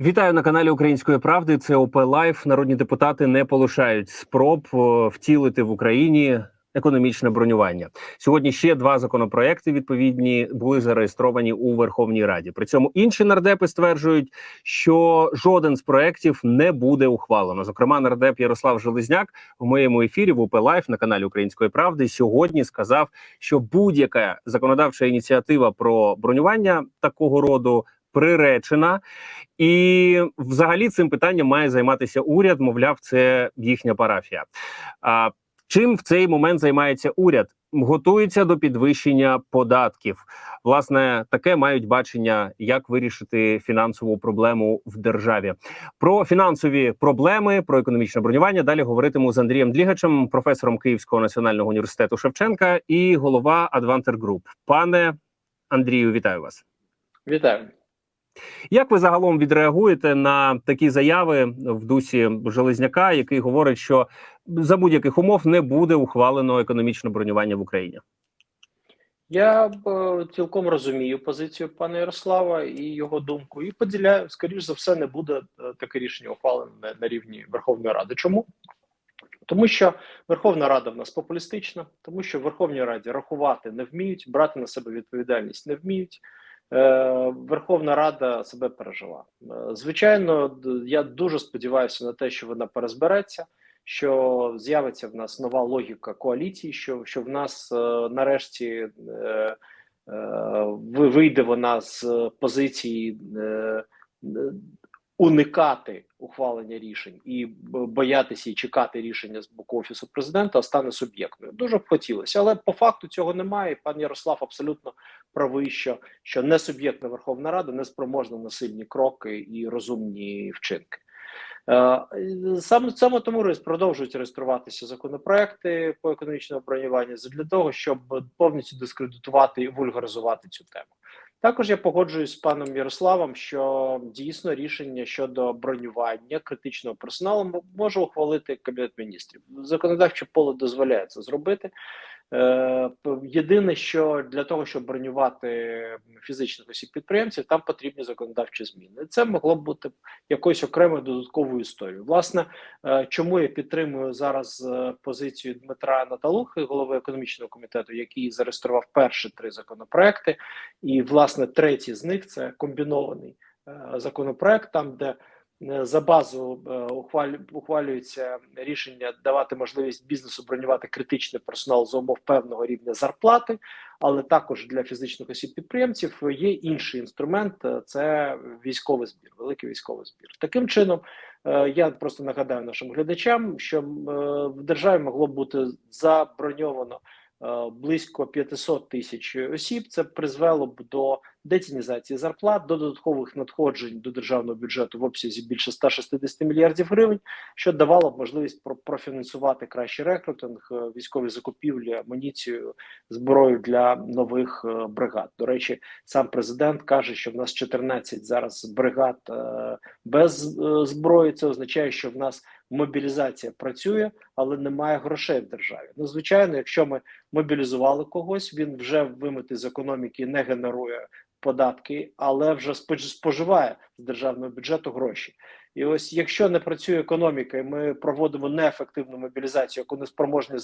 Вітаю на каналі Української правди. Це ОП Лайф. Народні депутати не полишають спроб втілити в Україні економічне бронювання. Сьогодні ще два законопроекти відповідні були зареєстровані у Верховній Раді. При цьому інші нардепи стверджують, що жоден з проєктів не буде ухвалено. Зокрема, нардеп Ярослав Железняк в моєму ефірі в ОП Лайф на каналі Української правди сьогодні сказав, що будь-яка законодавча ініціатива про бронювання такого роду приречена, і взагалі цим питанням має займатися уряд. Мовляв, це їхня парафія. А чим в цей момент займається уряд? Готується до підвищення податків. Власне, таке мають бачення, як вирішити фінансову проблему в державі. Про фінансові проблеми, про економічне бронювання. Далі говоритиму з Андрієм Длігачем, професором Київського національного університету Шевченка і голова Advanter Group. Пане Андрію, вітаю вас. Вітаю. Як ви загалом відреагуєте на такі заяви в дусі Железняка, який говорить, що за будь-яких умов не буде ухвалено економічне бронювання в Україні? Я е, цілком розумію позицію пана Ярослава і його думку, і поділяю, скоріш за все, не буде е, таке рішення ухвалене на рівні Верховної Ради. Чому? Тому що Верховна Рада в нас популістична, тому що в Верховній Раді рахувати не вміють, брати на себе відповідальність не вміють. Е, Верховна Рада себе пережила. Е, Звичайно, я дуже сподіваюся на те, що вона перезбереться, що з'явиться в нас нова логіка коаліції, що, що в нас е, нарешті ви- вийде вона з позиції уникати ухвалення рішень і боятися і чекати рішення з боку офісу президента, стане суб'єктною. Дуже б хотілося, але по факту цього немає. Пан Ярослав абсолютно правий, що, що не суб'єктна Верховна Рада не спроможна на сильні кроки і розумні вчинки. Е, Саме саме тому продовжують реєструватися законопроекти по економічному бронюванню для того, щоб повністю дискредитувати і вульгаризувати цю тему. Також я погоджуюсь з паном Ярославом, що дійсно рішення щодо бронювання критичного персоналу може ухвалити кабінет міністрів. Законодавче поле дозволяє це зробити. Е, Єдине, що для того, щоб бронювати фізичних осіб підприємців, там потрібні законодавчі зміни. Це могло б бути якоюсь окремою додатковою історією. Власне, е, чому я підтримую зараз е, позицію Дмитра Наталухи, голови економічного комітету, який зареєстрував перші три законопроекти, і власне третій з них це комбінований законопроект, там де за базу е, ухвалюється рішення давати можливість бізнесу бронювати критичний персонал за умов певного рівня зарплати, але також для фізичних осіб підприємців є інший інструмент е, це військовий збір, великий військовий збір. Таким чином, е, я просто нагадаю нашим глядачам, що е, в державі могло бути заброньовано е, близько 500 тисяч осіб. Це призвело б до детінізації зарплат, до додаткових надходжень до державного бюджету в обсязі більше 160 мільярдів гривень, що давало б можливість про- профінансувати кращий рекрутинг, е, військові закупівлі, амуніцію, зброю для нових е, бригад. До речі, сам президент каже, що в нас 14 зараз бригад е, без зброї. Це означає, що в нас мобілізація працює, але немає грошей в державі. Ну, звичайно, якщо ми мобілізували когось, він вже вимитий з економіки, не генерує податки, але вже споживає з державного бюджету гроші. І ось якщо не працює економіка, і ми проводимо неефективну мобілізацію, яку не спроможні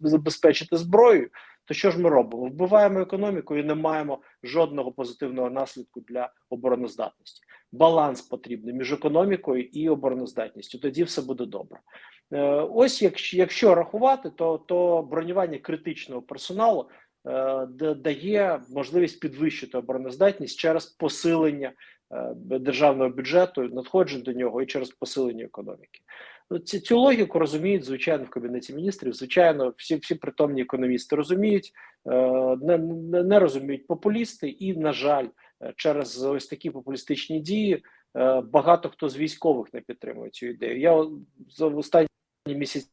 забезпечити зброєю, то що ж ми робимо? Вбиваємо економіку і не маємо жодного позитивного наслідку для обороноздатності. Баланс потрібний між економікою і обороноздатністю. Тоді все буде добре. Е, Ось якщо, якщо рахувати, то, то бронювання критичного персоналу дає можливість підвищити обороноздатність через посилення е, державного бюджету, надходжень до нього і через посилення економіки. Ну, Ці, цю логіку розуміють, звичайно, в кабінеті міністрів. Звичайно, всі, всі притомні економісти розуміють, е, не, не, не розуміють популісти, і, на жаль, е, через ось такі популістичні дії е, багато хто з військових не підтримує цю ідею. Я за останні місяці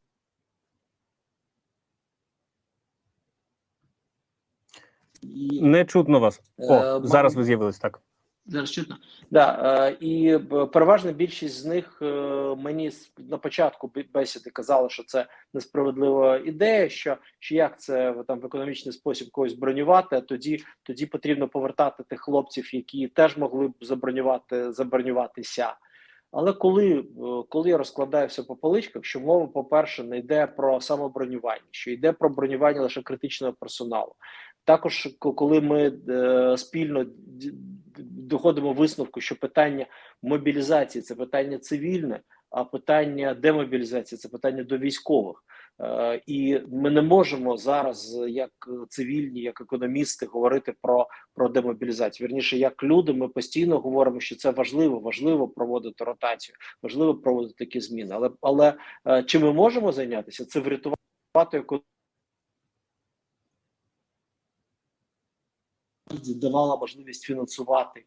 Не чутно вас. О, Е, зараз ви з'явились так. Зараз чутно. Да, е, і переважна більшість з них е, мені на початку бесіди казали, що це несправедлива ідея. Що, що як це там в економічний спосіб когось бронювати, а тоді, тоді потрібно повертати тих хлопців, які теж могли б забронювати забронюватися. Але коли, е, коли я розкладаю все по поличках, що мова, по-перше, не йде про самобронювання, що йде про бронювання лише критичного персоналу. Також коли ми е, спільно доходимо висновку, що питання мобілізації це питання цивільне, а питання демобілізації це питання до військових. Е, і ми не можемо зараз, як цивільні, як економісти, говорити про, про демобілізацію. Вірніше, як люди, ми постійно говоримо, що це важливо, важливо проводити ротацію, важливо проводити такі зміни. Але але е, чи ми можемо зайнятися? Це врятувати економіку. Давала можливість фінансувати е,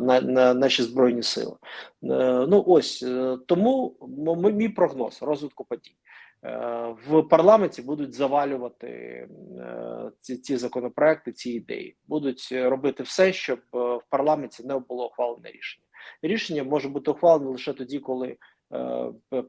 на, на наші збройні сили. Е, ну ось е, тому мій прогноз розвитку подій. В парламенті будуть завалювати ці, ці законопроекти, ці ідеї, будуть робити все, щоб в парламенті не було ухвалене рішення. Рішення може бути ухвалене лише тоді, коли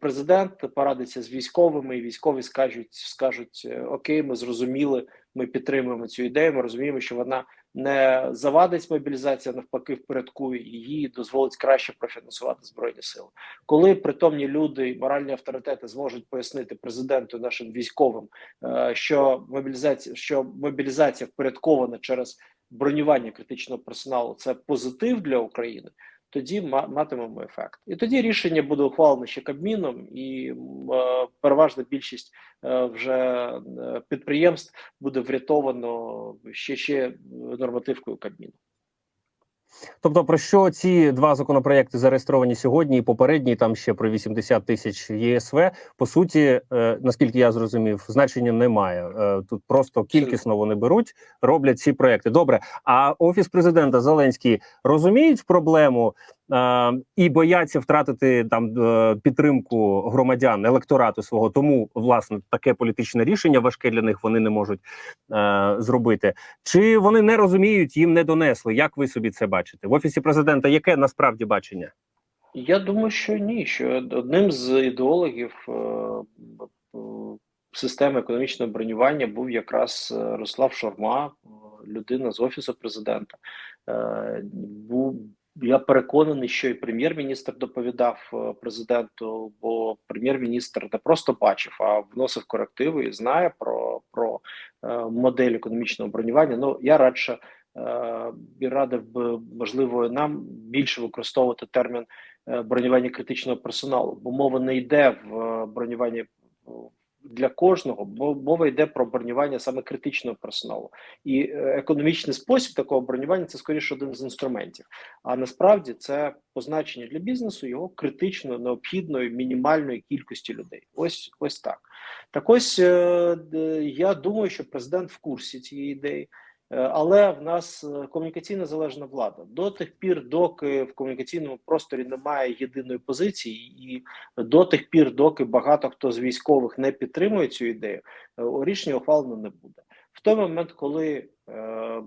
президент порадиться з військовими, і військові скажуть, скажуть: Окей, ми зрозуміли, ми підтримуємо цю ідею. Ми розуміємо, що вона не завадить мобілізація, навпаки, впорядкує її дозволить краще профінансувати збройні сили. Коли притомні люди і моральні авторитети зможуть пояснити президенту нашим військовим, е, що мобілізація, що мобілізація впорядкована через бронювання критичного персоналу, це позитив для України. Тоді ма- матимемо ефект, і тоді рішення буде ухвалено ще Кабміном, і е, переважна більшість е, вже е, підприємств буде врятовано ще ще нормативкою Кабміну. Тобто, про що ці два законопроекти зареєстровані сьогодні, і попередній там ще про 80 тисяч ЄСВ, по суті, е, наскільки я зрозумів, значення немає. Е, тут просто кількісно вони беруть, роблять ці проекти. Добре. А офіс президента Зеленський розуміють проблему і бояться втратити там е, підтримку громадян електорату свого. Тому власне таке політичне рішення важке для них вони не можуть е, зробити. Чи вони не розуміють, їм не донесли? Як ви собі це бачите? В офісі президента яке насправді бачення? Я думаю, що ні. Що одним з ідеологів е, е, системи економічного бронювання був якраз е, Руслав Шурма, е, людина з офісу президента. Я переконаний, що і прем'єр-міністр доповідав е, президенту, бо прем'єр-міністр не просто бачив, а вносив корективи і знає про, про е, модель економічного бронювання. Ну я радше е, і радив би можливо нам більше використовувати термін бронювання критичного персоналу, бо мова не йде в бронюванні для кожного, бо мова йде про бронювання саме критичного персоналу. І е, економічний спосіб такого бронювання це скоріше один з інструментів. А насправді це позначення для бізнесу його критично необхідної мінімальної кількості людей. Ось ось так. Так ось е, я думаю, що президент в курсі цієї ідеї. Е, Але в нас е, комунікаційно залежна влада до тих пір, доки в комунікаційному просторі немає єдиної позиції, і до тих пір, доки багато хто з військових не підтримує цю ідею, е, рішення ухвалено не буде. В той момент, коли е,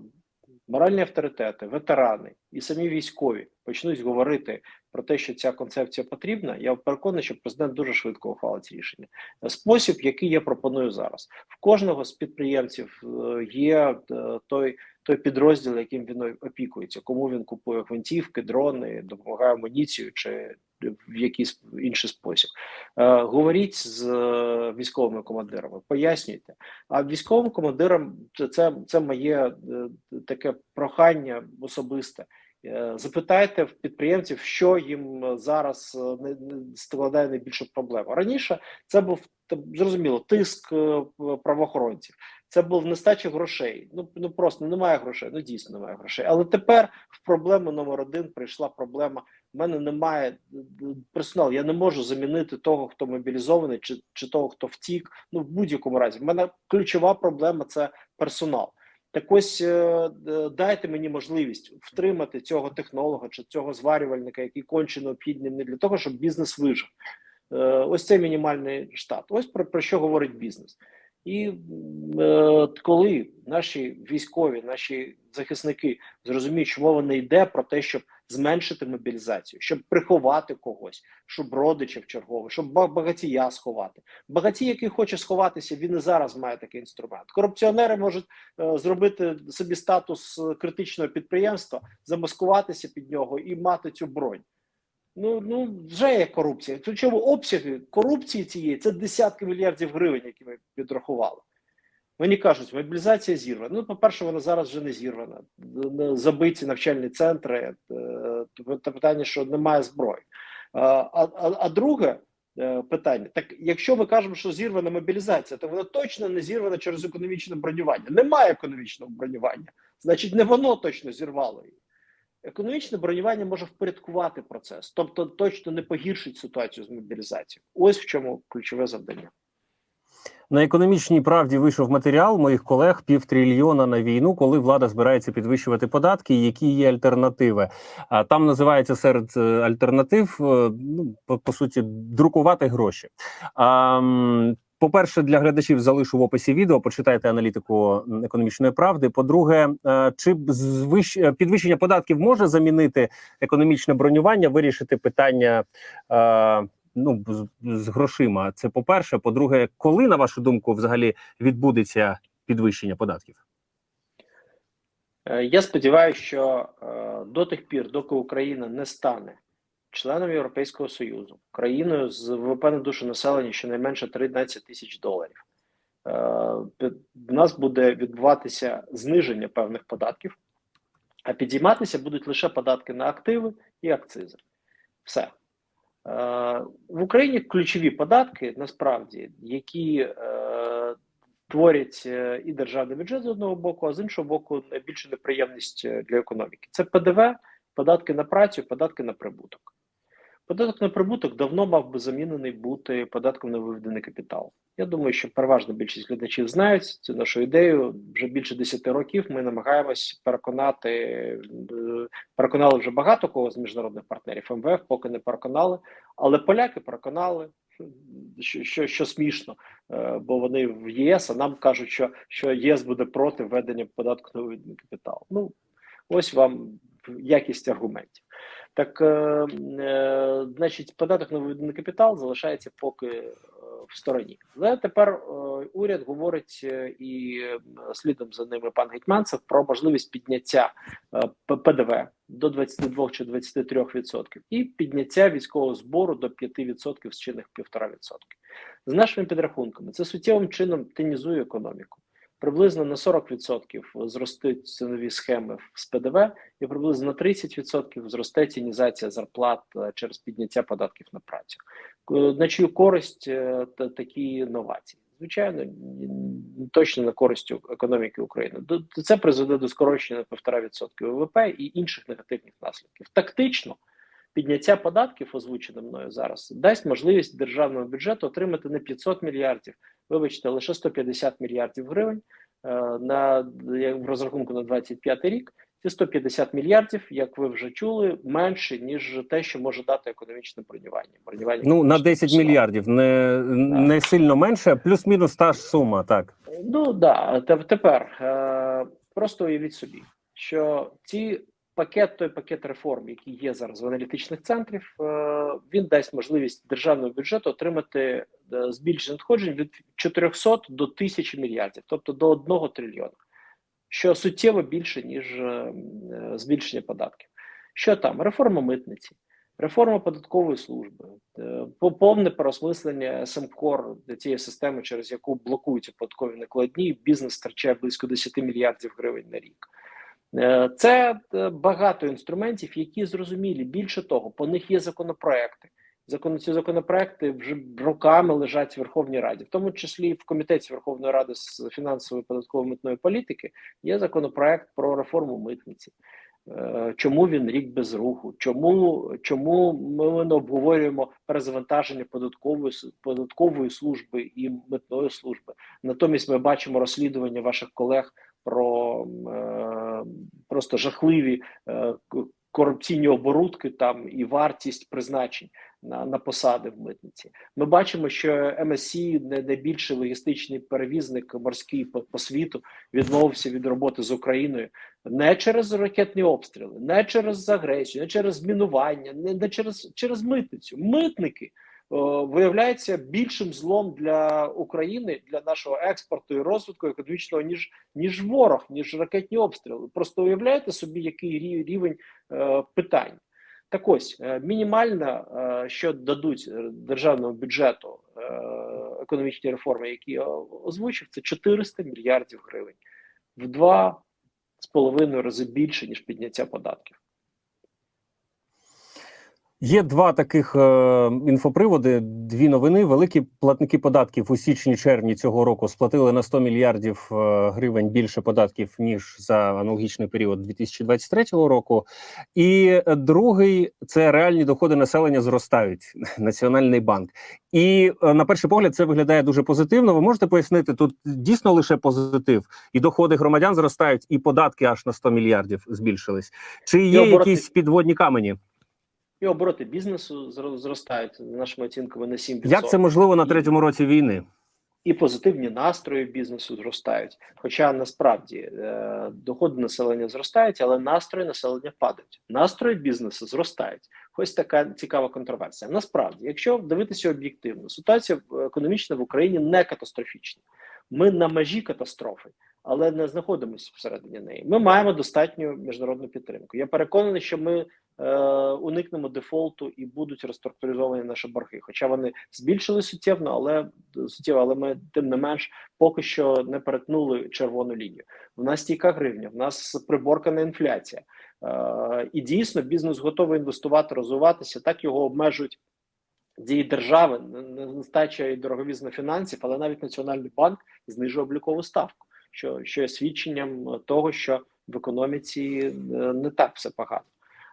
моральні авторитети, ветерани і самі військові почнуть говорити про те, що ця концепція потрібна, я переконаний, що президент дуже швидко ухвалить рішення. Спосіб, який я пропоную зараз, в кожного з підприємців е, є е, той. Той підрозділ, яким він опікується, кому він купує гвинтівки, дрони, допомагає амуніцію чи в якийсь інший спосіб. Е, говоріть з е, військовими командирами, пояснюйте. А військовим командирам це, це, моє таке прохання особисте. Е, Запитайте в підприємців, що їм е, зараз е, не, складає найбільшу проблему. Раніше це був зрозуміло тиск правоохоронців. Це був нестача грошей. Ну ну просто немає грошей. Ну дійсно немає грошей. Але тепер в проблему номер один прийшла проблема. У мене немає персоналу. Я не можу замінити того, хто мобілізований, чи чи того, хто втік. Ну в будь-якому разі. В мене ключова проблема це персонал. Так ось е, е, дайте мені можливість втримати цього технолога чи цього зварювальника, який конче необхідним не для того, щоб бізнес вижив. Е, Ось це мінімальний штат. Ось про, про що говорить бізнес. І е, коли наші військові, наші захисники зрозуміють, що мова не йде про те, щоб зменшити мобілізацію, щоб приховати когось, щоб родичів чергових, щоб ба- багатія сховати. Багатій, який хоче сховатися, він і зараз має такий інструмент. Корупціонери можуть е, зробити собі статус е, критичного підприємства, замаскуватися під нього і мати цю бронь. Ну, ну вже є корупція. Причому обсяги корупції цієї це десятки мільярдів гривень, які ми підрахували. Мені кажуть, мобілізація зірвана. Ну, по-перше, вона зараз вже не зірвана. Забиті навчальні центри. е, питання, що немає зброї. А, а, а- а друге е, питання: так якщо ми кажемо, що зірвана мобілізація, то вона точно не зірвана через економічне бронювання. Немає економічного бронювання. Значить, не воно точно зірвало її. Економічне бронювання може впорядкувати процес, тобто точно не погіршить ситуацію з мобілізацією. Ось в чому ключове завдання. На економічній правді вийшов матеріал моїх колег півтрильйона на війну, коли влада збирається підвищувати податки. Які є альтернативи? А там називається серед е, альтернатив, е, ну по, по суті, друкувати гроші. А, по-перше, для глядачів залишу в описі відео. Почитайте аналітику економічної правди. По-друге, е, чи підвищення податків може замінити економічне бронювання, вирішити питання ну з, з грошима. Це по-перше. По-друге, коли на вашу думку взагалі відбудеться підвищення податків? Е, Я сподіваюся, що е, до тих пір, доки Україна не стане членом Європейського Союзу, країною з ВВП на душу населення щонайменше 13 тисяч доларів, е, в нас буде відбуватися зниження певних податків, а підійматися будуть лише податки на активи і акцизи. Все. В Україні ключові податки насправді, які е, творять е, і державний бюджет з одного боку, а з іншого боку, найбільша неприємність е, для економіки. Це ПДВ, податки на працю, податки на прибуток. Податок на прибуток давно мав би замінений бути податком на виведений капітал. Я думаю, що переважна більшість глядачів знають цю нашу ідею. Вже більше 10 років ми намагаємось переконати, е, переконали вже багато кого з міжнародних партнерів. МВФ поки не переконали, але поляки переконали, що, що, що смішно, е, бо вони в ЄС, а нам кажуть, що, що ЄС буде проти введення податку на виведений капітал. Ну ось вам якість аргументів. Так, е, е, значить, податок на виведений капітал залишається поки е, в стороні. Але тепер уряд говорить і слідом за ними пан Гетьманцев про можливість підняття е, ПДВ до 22 чи 23 відсотків і підняття військового збору до 5 відсотків з чинних 1,5 відсотки. З нашими підрахунками це суттєвим чином тенізує економіку. Приблизно на 40% зростуть цінові схеми з ПДВ, і приблизно на 30% зросте тінізація зарплат е, через підняття податків на працю. Е, На чию користь е, та- такі новації? Звичайно, точно на користь економіки України. Це призведе до скорочення на 1,5% ВВП і інших негативних наслідків. Тактично підняття податків, озвучене мною зараз, дасть можливість державному бюджету отримати не 500 мільярдів, вибачте, лише 150 мільярдів гривень е, на як в розрахунку на 25 рік. Ці 150 мільярдів, як ви вже чули, менше ніж те, що може дати економічне бронювання. Бронювання Ну на економічного 10 персоналу. мільярдів, не, не сильно менше, плюс-мінус та ж сума. Так Ну да, те- тепер е, просто уявіть собі, що ці пакет, той пакет реформ, який є зараз в аналітичних центрів, е, він дасть можливість державному бюджету отримати е, збільшення надходжень від 400 до 1000 мільярдів, тобто до 1 трильйона, що суттєво більше ніж е, збільшення податків. Що там? Реформа митниці. Реформа податкової служби, по- повне переосмислення СМКОР цієї системи, через яку блокуються податкові накладні, бізнес втрачає близько 10 мільярдів гривень на рік. Е, Це е, багато інструментів, які зрозумілі. Більше того, по них є законопроекти. Закон ці законопроекти вже роками лежать в Верховній Раді, в тому числі в комітеті Верховної Ради з фінансової податкової митної політики є законопроект про реформу митниці. Е, Чому він рік без руху? Чому чому ми не обговорюємо перезавантаження податкової податкової служби і митної служби? Натомість ми бачимо розслідування ваших колег про е, просто жахливі е, корупційні оборудки там і вартість призначень на, на посади в митниці. Ми бачимо, що МСІ, не найбільший логістичний перевізник морський по, по світу, відмовився від роботи з Україною не через ракетні обстріли, не через агресію, не через змінування, не, не через, через митницю. Митники о, виявляються більшим злом для України, для нашого експорту і розвитку економічного, ніж ніж ворог, ніж ракетні обстріли. Просто уявляєте собі, який рівень е, питань. Так ось е, мінімально, е, що дадуть е, державному бюджету е, економічні реформи, які я озвучив, це 400 мільярдів гривень в два з половиною рази більше ніж підняття податків. Є два таких е, інфоприводи, дві новини. Великі платники податків у січні-червні цього року сплатили на 100 мільярдів е, гривень більше податків ніж за аналогічний період 2023 року. І другий це реальні доходи населення зростають. Національний банк. І е, на перший погляд це виглядає дуже позитивно. Ви можете пояснити, тут дійсно лише позитив, і доходи громадян зростають, і податки аж на 100 мільярдів збільшились. Чи є обороти- якісь підводні камені? І обороти бізнесу зростають за нашими оцінками на 7%. Як це можливо на третьому році війни? і позитивні настрої бізнесу зростають. Хоча насправді е, доходи населення зростають, але настрої населення падають. Настрої бізнесу зростають. Ось така цікава контроверсія. Насправді, якщо дивитися об'єктивно, ситуація економічна в Україні не катастрофічна. Ми на межі катастрофи, але не знаходимося всередині неї. Ми маємо достатню міжнародну підтримку. Я переконаний, що ми уникнемо дефолту і будуть реструктуризовані наші борги. Хоча вони збільшили суттєво, але суттєво, але ми тим не менш поки що не перетнули червону лінію. В нас стійка гривня, в нас приборкана інфляція, е, і дійсно бізнес готовий інвестувати, розвиватися. Так його обмежують. Дії держави, не- нестача і дороговізна фінансів, але навіть Національний банк знижує облікову ставку, що, що є свідченням того, що в економіці е, не так все погано.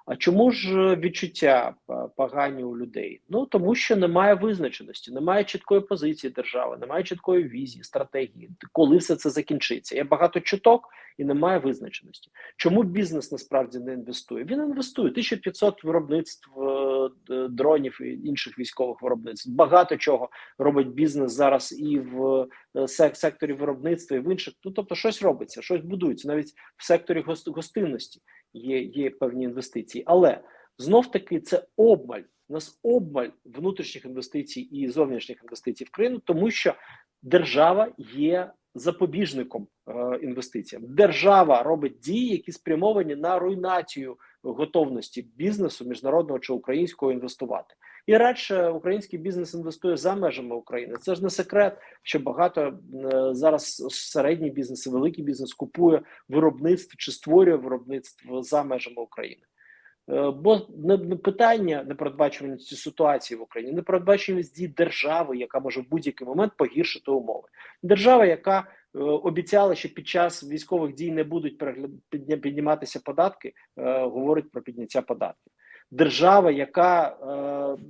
А чому ж відчуття е, погані у людей? Ну тому що немає визначеності, немає чіткої позиції держави, немає чіткої візії, стратегії, коли все це закінчиться. Є багато чуток і немає визначеності. Чому бізнес насправді не інвестує? Він інвестує 1500 виробництв е, дронів і інших військових виробництв. Багато чого робить бізнес зараз і в е, секторі виробництва, і в інших. Ну тобто, щось робиться, щось будується навіть в секторі гост- гостинності є, є певні інвестиції, але знов таки це обмаль. У нас обмаль внутрішніх інвестицій і зовнішніх інвестицій в країну, тому що держава є запобіжником е, інвестиціям. Держава робить дії, які спрямовані на руйнацію готовності бізнесу міжнародного чи українського інвестувати. І радше український бізнес інвестує за межами України. Це ж не секрет, що багато е, зараз середній бізнес великий бізнес купує виробництво чи створює виробництво за межами України. Е, Бо не питання непередбачуваності ситуації в Україні, непередбачуваність дій держави, яка може в будь-який момент погіршити умови. Держава, яка е, обіцяла, що під час військових дій не будуть перегля- підніматися податки, е, говорить про підняття податків. Держава, яка е,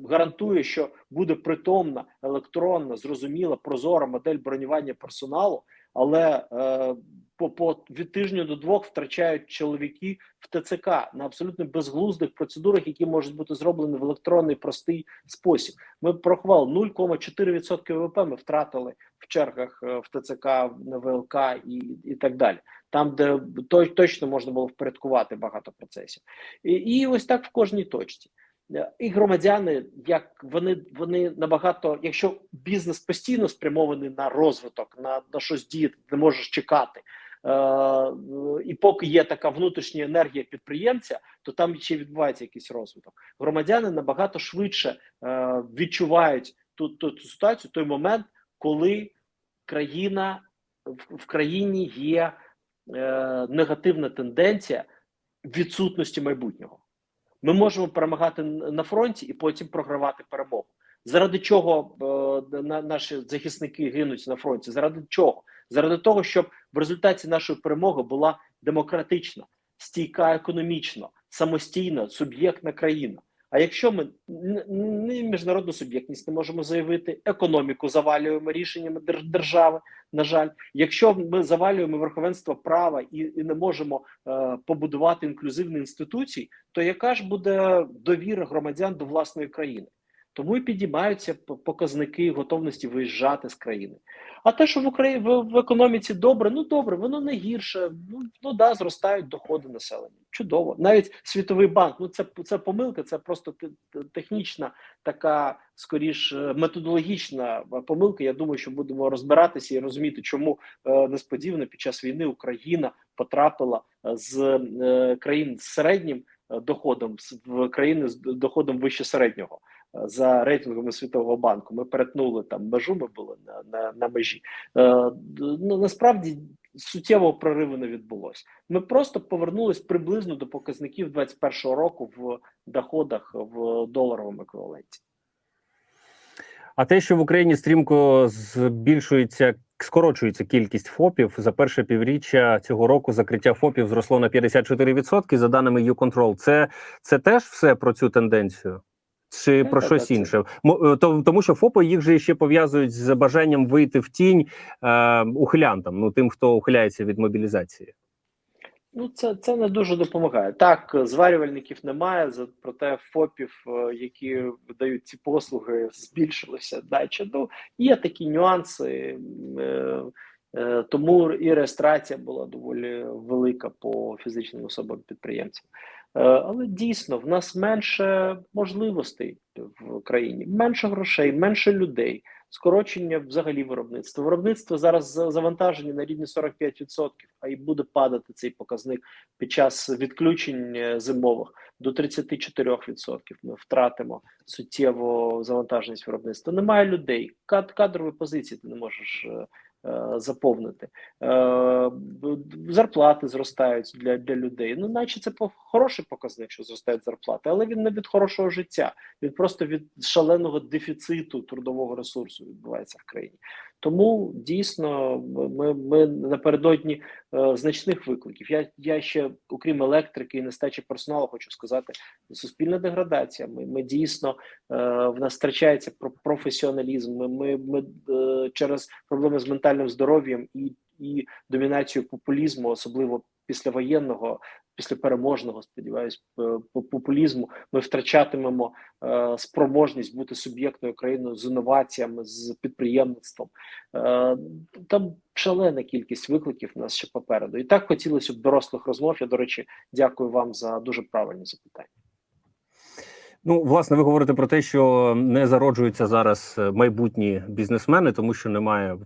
гарантує, що буде притомна, електронна, зрозуміла, прозора модель бронювання персоналу, але е, по, по від тижня до двох втрачають чоловіки в ТЦК на абсолютно безглуздих процедурах, які можуть бути зроблені в електронний простий спосіб. Ми порахували 0,4% ВВП Ми втратили в чергах е, в ТЦК, на ВЛК і, і так далі. Там, де то, точно можна було впорядкувати багато процесів, і, і ось так в кожній точці. Е, І громадяни, як вони вони набагато, якщо бізнес постійно спрямований на розвиток, на, на щось діяти, ти не можеш чекати. Е, і поки є така внутрішня енергія підприємця, то там ще відбувається якийсь розвиток. Громадяни набагато швидше е, відчувають ту, ту, ту ситуацію, той момент, коли країна в, країні є е, негативна тенденція відсутності майбутнього. Ми можемо перемагати на фронті і потім програвати перемогу. Заради чого е, на, наші захисники гинуть на фронті? Заради чого? Заради того, щоб в результаті нашої перемоги була демократична, стійка економічно, самостійна, суб'єктна країна. А якщо ми н- н- міжнародну суб'єктність не можемо заявити, економіку завалюємо рішеннями дер- держави, на жаль, якщо ми завалюємо верховенство права і, і не можемо е, побудувати інклюзивні інституції, то яка ж буде довіра громадян до власної країни? Тому і підіймаються показники готовності виїжджати з країни. А те, що в Україні в, в економіці добре, ну добре, воно не гірше. Ну, ну да, зростають доходи населення. Чудово. Навіть Світовий банк, ну це це помилка, це просто те- те- технічна така, скоріш е, методологічна помилка. Я думаю, що будемо розбиратися і розуміти, чому е, несподівано під час війни Україна потрапила е, з е, країн з середнім е, доходом в країни з доходом вище середнього. За рейтингами Світового банку ми перетнули там межу. Ми були на, на, на межі. Е, ну, насправді суттєвого прориву не відбулося. Ми просто повернулись приблизно до показників 21-го року в доходах в доларовому еквіваленті. А те, що в Україні стрімко збільшується, скорочується кількість ФОПів за перше півріччя цього року, закриття ФОПів зросло на 54%, за даними YouControl. Це, це теж все про цю тенденцію? Чи Так, про так, щось так, інше? Е, Тому що ФОПи їх же ще пов'язують з бажанням вийти в тінь е, ухилянтам, ну тим, хто ухиляється від мобілізації. Ну, це, це не дуже допомагає. Так, зварювальників немає, проте ФОПів, е, які видають ці послуги, збільшилося. Дача. Ну, є такі нюанси, е, е, тому і реєстрація була доволі велика по фізичним особам підприємцям. Е, але дійсно в нас менше можливостей в країні, менше грошей, менше людей. Скорочення взагалі виробництва. Виробництво зараз завантажені на рівні 45%, а і буде падати цей показник під час відключень е, зимових до 34%. Ми втратимо суттєво завантаженість виробництва. Немає людей. Кад- кадрові позиції ти не можеш е, заповнити. Е, зарплати зростають для, для людей. Ну, наче це хороший показник, що зростають зарплати, але він не від хорошого життя, він просто від шаленого дефіциту трудового ресурсу відбувається в країні. Тому дійсно ми, ми напередодні е, значних викликів. Я, я ще, окрім електрики і нестачі персоналу, хочу сказати, суспільна деградація. Ми, ми дійсно е, в нас втрачається про професіоналізм. Ми, ми, ми е, через проблеми з ментальним здоров'ям і, і домінацію популізму, особливо післявоєнного, післяпереможного, сподіваюсь, п- п- популізму, ми втрачатимемо е, спроможність бути суб'єктною країною з інноваціями, з підприємництвом. Е, там шалена кількість викликів нас ще попереду. І так хотілося б дорослих розмов. Я, до речі, дякую вам за дуже правильні запитання. Ну, власне, ви говорите про те, що не зароджуються зараз е, майбутні бізнесмени, тому що немає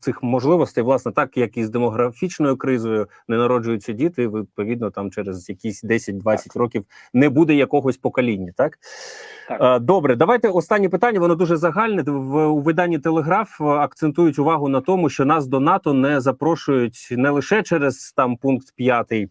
цих можливостей. Власне, так як і з демографічною кризою не народжуються діти. Відповідно, там через якісь 10-20 років не буде якогось покоління. Так Так. Е, добре, давайте останнє питання. Воно дуже загальне. В у виданні Телеграф акцентують увагу на тому, що нас до НАТО не запрошують не лише через там пункт п'ятий.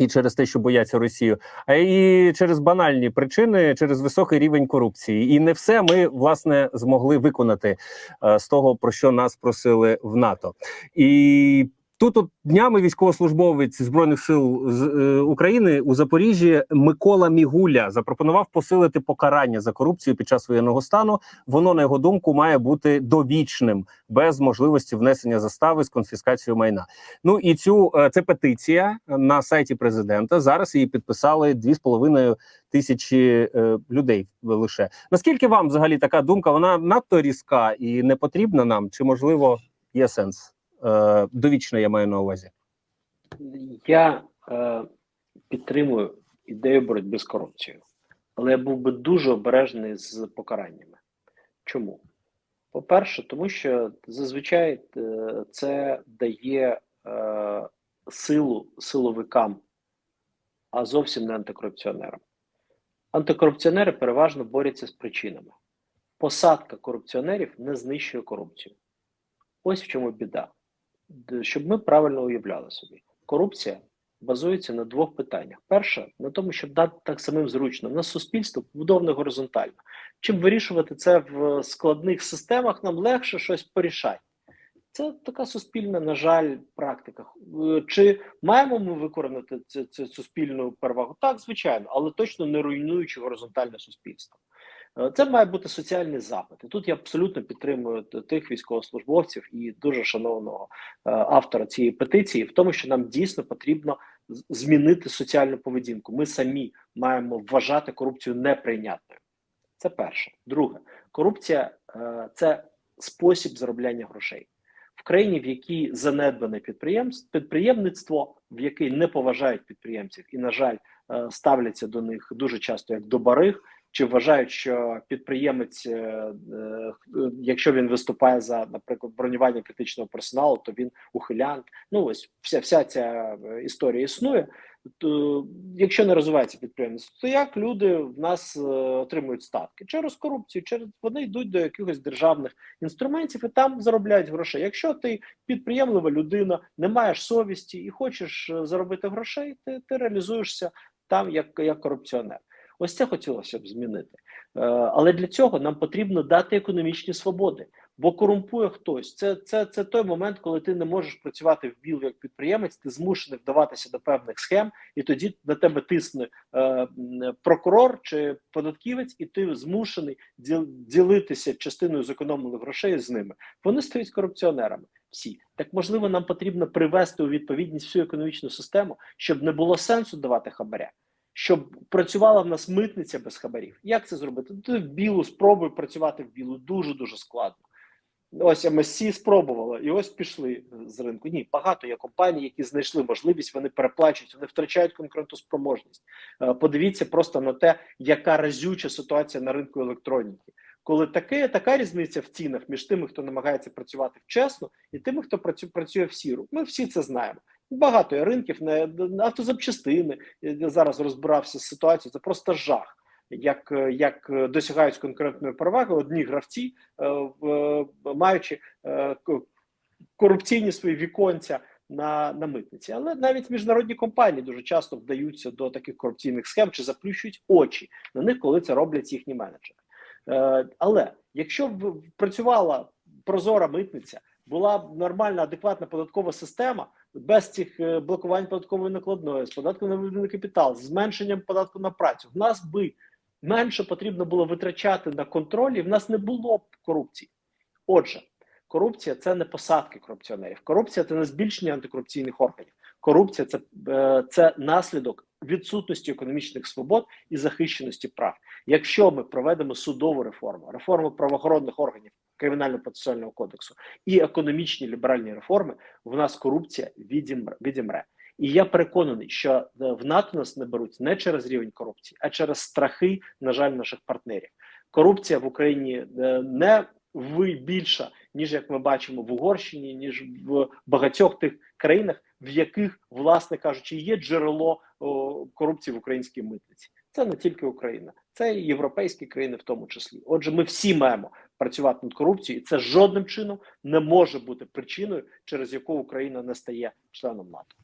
І через те, що бояться Росію, а і через банальні причини, через високий рівень корупції. І не все ми власне змогли виконати е, з того, про що нас просили в НАТО. І тут от днями військовослужбовець збройних сил з е, України у Запоріжжі Микола Мігуля запропонував посилити покарання за корупцію під час воєнного стану. Воно на його думку має бути довічним без можливості внесення застави з конфіскацією майна. Ну і цю е, це петиція на сайті президента. Зараз її підписали 2,5 тисячі е, людей лише. Наскільки вам взагалі така думка? Вона надто різка і не потрібна нам? Чи можливо є сенс? Е, довічно я маю на увазі. Я е, підтримую ідею боротьби з корупцією, але я був би дуже обережний з покараннями. Чому? По-перше, тому що зазвичай е, це дає е, силу силовикам, а зовсім не антикорупціонерам. Антикорупціонери переважно борються з причинами. Посадка корупціонерів не знищує корупцію. Ось в чому біда. Щоб ми правильно уявляли собі, корупція базується на двох питаннях: перше, на тому, щоб дати так самим зручно. У нас суспільство побудоване горизонтально. Чим вирішувати це в складних системах, нам легше щось порішати. Це така суспільна, на жаль, практика. Е, Чи маємо ми викоренити цю, цю суспільну перевагу? Так, звичайно, але точно не руйнуючи горизонтальне суспільство. Е, Це має бути соціальний запит. І тут я абсолютно підтримую тих військовослужбовців і дуже шановного е, автора цієї петиції, в тому, що нам дійсно потрібно змінити соціальну поведінку. Ми самі маємо вважати корупцію неприйнятною. Це перше. Друге, корупція е, це спосіб заробляння грошей в країні, в якій занедбане підприємство, підприємництво, в якій не поважають підприємців і, на жаль, ставляться до них дуже часто як до бариг, чи вважають, що підприємець, е, е, якщо він виступає за, наприклад, бронювання критичного персоналу, то він ухилянт. Ну ось вся вся ця е, історія існує. То, якщо не розвивається підприємництво, то як люди в нас отримують статки через корупцію, через вони йдуть до якихось державних інструментів і там заробляють грошей. Якщо ти підприємлива людина, не маєш совісті і хочеш заробити грошей, ти, ти реалізуєшся там як, як корупціонер. Ось це хотілося б змінити. Е, але для цього нам потрібно дати економічні свободи. Бо корумпує хтось. Це, це, це той момент, коли ти не можеш працювати в білу як підприємець, ти змушений вдаватися до певних схем, і тоді на тебе тисне е, прокурор чи податківець, і ти змушений ділитися частиною зекономлених грошей з ними. Вони стають корупціонерами. Всі так можливо, нам потрібно привести у відповідність всю економічну систему, щоб не було сенсу давати хабаря. Щоб працювала в нас митниця без хабарів. Як це зробити? Ти в білу спробуй працювати в білу. Дуже дуже складно. Ось MSC спробувала, і ось пішли з ринку. Ні, багато є компаній, які знайшли можливість, вони переплачують, вони втрачають конкурентоспроможність. Е, Подивіться просто на те, яка разюча ситуація на ринку електроніки. Коли таке, така різниця в цінах між тими, хто намагається працювати вчасно, і тими, хто працю, працює в сіру. Ми всі це знаємо. Багато є ринків на автозапчастини. Я зараз розбирався з ситуацією. Це просто жах. Як, як досягають конкурентної переваги одні гравці, е, маючи е, корупційні свої віконця на, на митниці. Але навіть міжнародні компанії дуже часто вдаються до таких корупційних схем чи заплющують очі на них, коли це роблять їхні менеджери. Е, але якщо б працювала прозора митниця, була б нормальна, адекватна податкова система без цих е, блокувань податкової накладної, з податком на виведений капітал, з зменшенням податку на працю, в нас би менше потрібно було витрачати на контроль, і в нас не було б корупції. Отже, корупція це не посадки корупціонерів. Корупція це не збільшення антикорупційних органів. Корупція це, е, це наслідок відсутності економічних свобод і захищеності прав. Якщо ми проведемо судову реформу, реформу правоохоронних органів кримінально-процесуального кодексу і економічні ліберальні реформи, в нас корупція відімре. І я переконаний, що е, в НАТО нас не беруть не через рівень корупції, а через страхи, на жаль, наших партнерів. Корупція в Україні е, не ви більша, ніж як ми бачимо в Угорщині, ніж в багатьох тих країнах, в яких, власне кажучи, є джерело корупції в українській митниці. Це не тільки Україна, це і європейські країни, в тому числі. Отже, ми всі маємо працювати над корупцією, і це жодним чином не може бути причиною, через яку Україна не стає членом НАТО.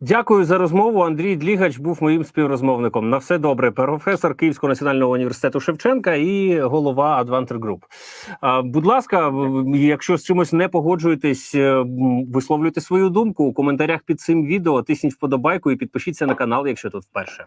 Дякую за розмову. Андрій Длігач був моїм співрозмовником. На все добре. Професор Київського національного університету Шевченка і голова Advanter Group. Будь ласка, якщо з чимось не погоджуєтесь, е, висловлюйте свою думку у коментарях під цим відео. Тисніть вподобайку і підпишіться на канал, якщо тут вперше.